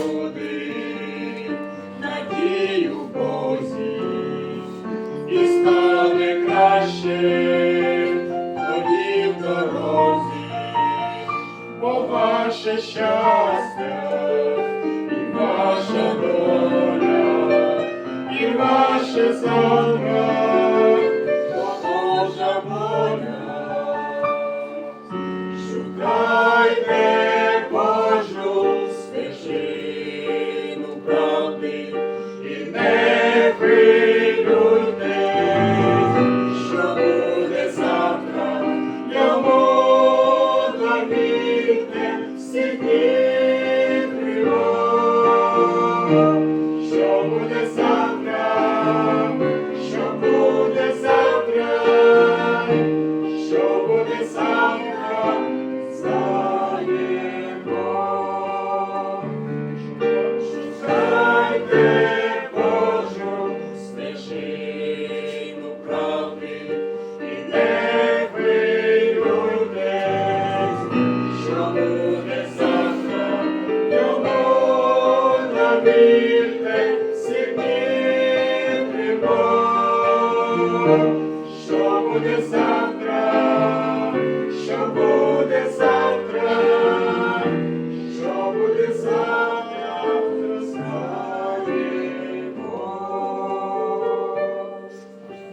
люди, надію в Бозі, і стане краще тоді в дорозі, бо ваше щастя і ваша доля, і ваше завтра, Що буде завтра, що буде?